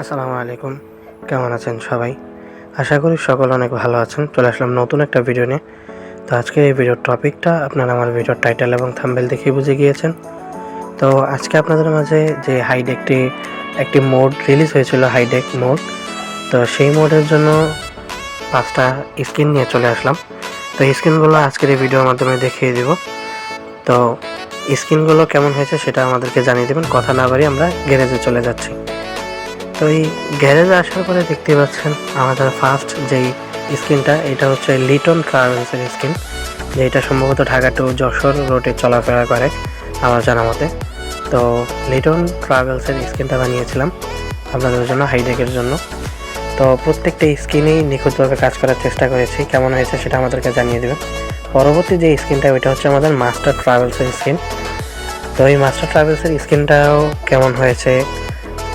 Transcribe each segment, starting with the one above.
আসসালামু আলাইকুম। কেমন আছেন সবাই? আশা করি সকল অনেক ভালো আছেন। চলে আসলাম নতুন একটা ভিডিও নিয়ে। তো আজকে এই ভিডিওর টপিকটা আপনারা আমার ভিডিওর টাইটেল এবং থাম্বেল দেখে বুঝে গিয়েছেন। তো আজকে আপনাদের মাঝে যে হাইডেকটি একটি মোড রিলিজ হয়েছিল, হাইডেক মোড, তো সেই মোডের জন্য পাঁচটা স্ক্রিন নিয়ে চলে আসলাম। তো স্ক্রিনগুলো আজকের এই ভিডিওর মাধ্যমে দেখিয়ে দিব। তো স্ক্রিনগুলো কেমন হয়েছে সেটা আমাদেরকে জানিয়ে দেবেন। কথা না বাড়ি আমরা গ্যারেজে চলে যাচ্ছি। তো এই গ্যারেজে আসার পরে দেখতে পাচ্ছেন আমাদের ফার্স্ট যেই স্ক্রিনটা এটা হচ্ছে লিটন ট্রাভেলসের স্ক্রিন যেটা সম্ভবত ঢাকা টু যশোর রোডে চলাফেরা করে আমার জানা মতে। তো লিটন ট্রাভেলসের স্ক্রিনটা বানিয়েছিলাম আপনাদের জন্য হাইডেকের জন্য। তো প্রত্যেকটা স্ক্রিনেই নিখুঁতভাবে কাজ করার চেষ্টা করেছি, কেমন হয়েছে সেটা আমাদেরকে জানিয়ে দেবেন। পরবর্তী যে স্ক্রিনটা ওইটা হচ্ছে আমাদের মাস্টার ট্রাভেলসের স্ক্রিন তো এই মাস্টার ট্রাভেলসের স্ক্রিনটাও কেমন হয়েছে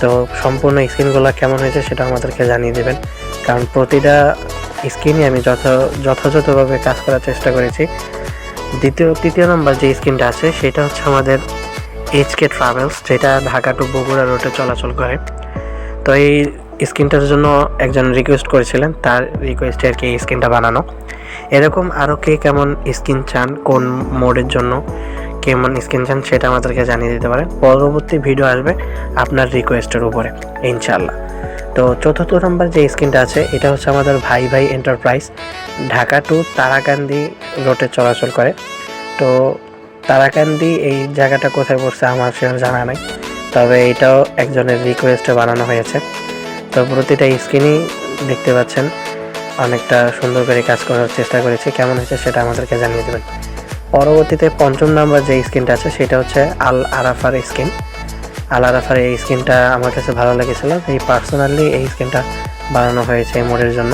তো সম্পূর্ণ স্ক্রিনগুলো কেমন হয়েছে সেটা আমাদেরকে জানিয়ে দেবেন। কারণ প্রতিটা স্ক্রিনই আমি যথ, যথাযথভাবে কাজ করার চেষ্টা করেছি। দ্বিতীয়, তৃতীয় নম্বর যে স্ক্রিনটা আছে, সেটা হচ্ছে আমাদের এইচকে ট্রাভেলস যেটা ঢাকা টু বগুড়া রোডে চলাচল করে। তো এই স্ক্রিনটার জন্য একজন রিকোয়েস্ট করেছিলেন, তার রিকোয়েস্টে আর কি এই স্ক্রিনটা বানানো। এরকম আরও কে কেমন স্ক্রিন চান, কোন মোডের জন্য কেমন স্ক্রিন চান সেটা আমাদেরকে জানিয়ে দিতে পারেন। পরবর্তী ভিডিও আসবে আপনার রিকোয়েস্টের উপরে ইনশাল্লাহ তো চতুর্থ নম্বর যে স্ক্রিনটা আছে, এটা হচ্ছে আমাদের ভাই ভাই এন্টারপ্রাইজ ঢাকা টু তারাকান্দি রোডে চলাচল করে। তো তারাকান্দি এই জায়গাটা কোথায় পড়ছে আমার সেটা জানা নাই, তবে এটাও একজনের রিকোয়েস্টে বানানো হয়েছে। তো প্রতিটা স্ক্রিনই দেখতে পাচ্ছেন, অনেকটা সুন্দর করে কাজ করার চেষ্টা করেছি, কেমন হয়েছে সেটা আমাদেরকে জানিয়ে দেবেন। পরবর্তীতে পঞ্চম নাম্বার যে স্ক্রিনটা আছে, সেটা হচ্ছে আল আরাফার স্ক্রিন আল আরাফার এই স্ক্রিনটা আমার কাছে ভালো লেগেছিলো। এই পার্সোনালি এই স্ক্রিনটা বানানো হয়েছে এই মোডের জন্য।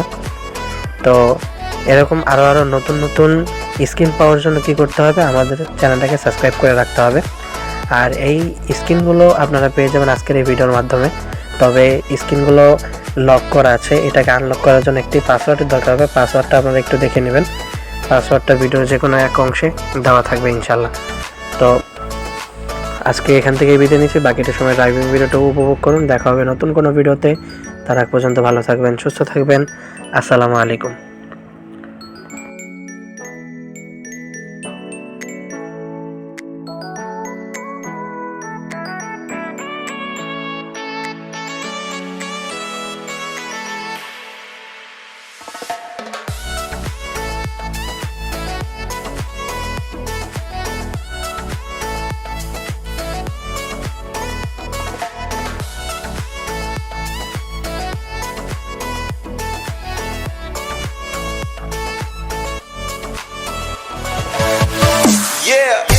তো এরকম আরও আরও নতুন নতুন স্ক্রিন পাওয়ার জন্য কি করতে হবে, আমাদের চ্যানেলটাকে সাবস্ক্রাইব করে রাখতে হবে। আর এই স্ক্রিনগুলো আপনারা পেয়ে যাবেন আজকের এই ভিডিওর মাধ্যমে। তবে স্ক্রিনগুলো লক করা আছে। এটাকে আনলক করার জন্য একটি পাসওয়ার্ডের দরকার হবে। পাসওয়ার্ডটা আপনারা একটু দেখে নেবেন। পাসওয়ার্ডটা ভিডিওর যে কোনো এক অংশে দেওয়া থাকবে ইনশাল্লাহ তো আজকে এখান থেকে বিদায় নিচ্ছি। বাকিটা সময় ড্রাইভিং ভিডিওটা উপভোগ করুন। দেখা হবে নতুন কোনো ভিডিওতে তার আগ পর্যন্ত ভালো থাকবেন, সুস্থ থাকবেন। আসসালামু আলাইকুম। Yeah.